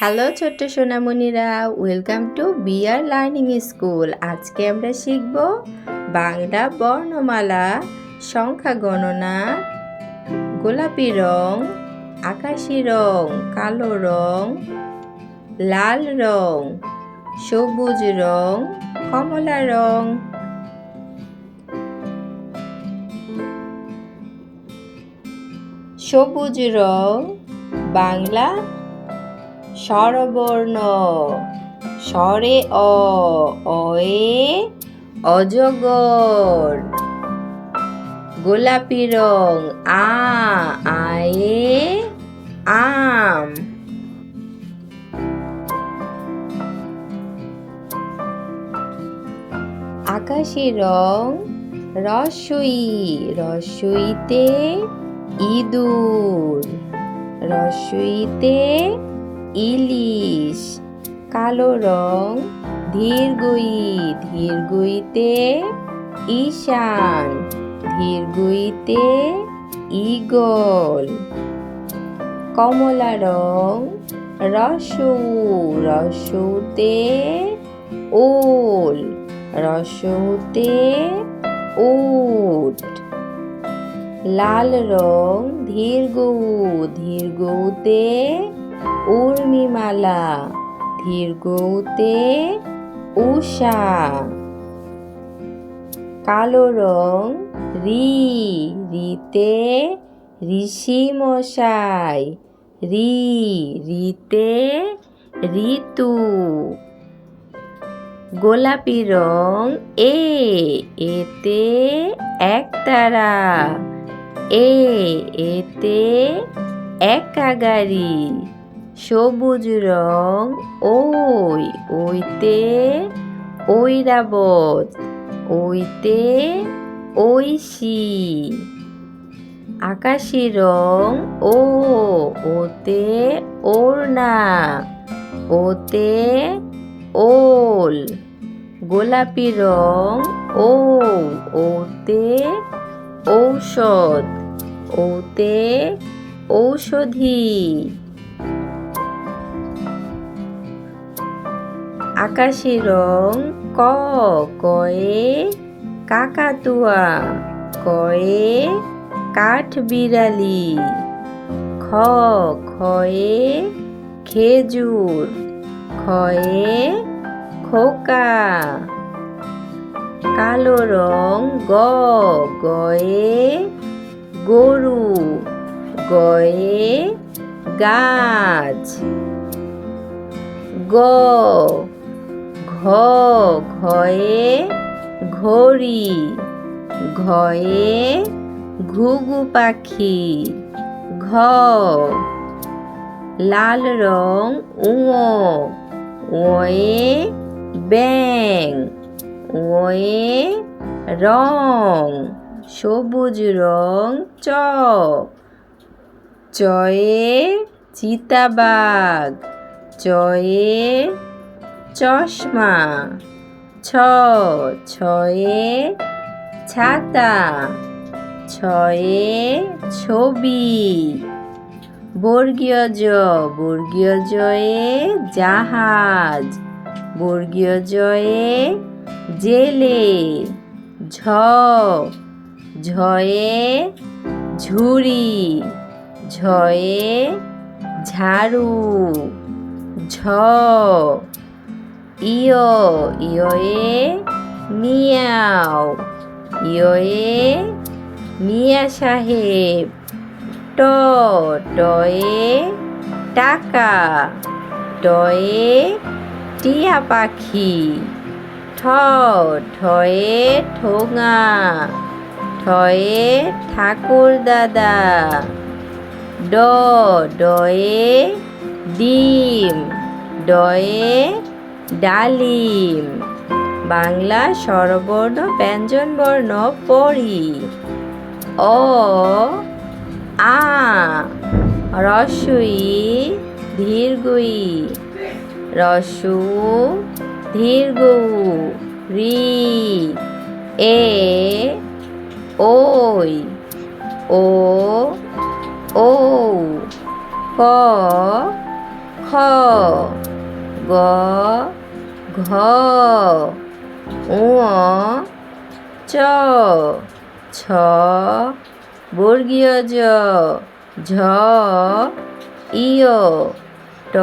Hello ছোট্ট সোনামণিরা, welcome to B R learning school. আজকে আমরা শিখব বাংলা বর্ণমালা, সংখ্যা গণনা, গোলাপি রং, আকাশি রং, কালো রং, লাল রং, সবুজ রং, কমলা রং। সবুজ রং, বাংলা স্বরবর্ণ। স্বরে অ, অয়ে অজগর। গোলাপি রং, আ, আয়ে, আম। আকাশি রং, রসই, রসইতে ইঁদুর। রসইতে ইলিশ, কালো রং, ধীরগুই, ধীরগুইতে ঈশান, ধীরগুইতে ইগল কমলা রং, রসু, রসুতে ওল রসুতে উট। লাল রং, ধীরগু, ধীরগুতে উর্মিমালা ধীরগৌতে উষা কালো রং রি, রিতে ঋষি মশাই, রি, রিতে ঋতু। গোলাপি রং এ, এতে একতারা এ, এতে একা গাড়ি সবুজ রং, ওই, ওইতে ঐরাবত, ওইতে ঐশী। আকাশি রং, ও, ওতে ওড়না, ওতে ওল। গোলাপি রং, ও, ওতে ঔষধ, ওতে ঔষধি। আকাশি রং ক, কয়ে কাকাতুয়া, কয়ে কাঠ বিড়ালি খ খয়ে খেজুর খয়ে খোকা। কালো রং গ, গয়ে গরু, গয়ে গাছ, গ ঘয়ে ঘড়ি, ঘয়ে ঘুঘু পাখি, ঘ, লাল রং উঁ ওয়ে ব্যাং ওয়ে রং, সবুজ রং চ চয়ে চিতাবাঘ, চয়ে চশমা। ছ, ছয়ে ছাতা। ছয়ে ছবি। বর্গীয় জ, বর্গীয় জয়ে জাহাজ। বর্গীয় জয়ে জেলে। ঝ, ঝয়ে ঝুড়ি। ঝয়ে ঝাড়ু। ঝ ইয় ইয়ে মিয়াও ইয়ে মিয়া সাহেব ট টয়ে টাকা টয়ে টিয়া পাখি ঠ ঠয়ে ঠোঙা ঠয়ে ঠাকুর দাদা ড ডয়ে ডিম ডয়ে ডালিম। বাংলা স্বরবর্ণ, ব্যঞ্জন বর্ণ পড়ি অ, আ, রসই, ধীরগুই। রসু, ধীরগু, রি, এ, ওই, ও ও ক, খ। গ ঘ উ চ ছ বর্গীয় জ ঝ ইয় ট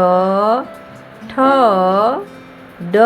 ঠ ড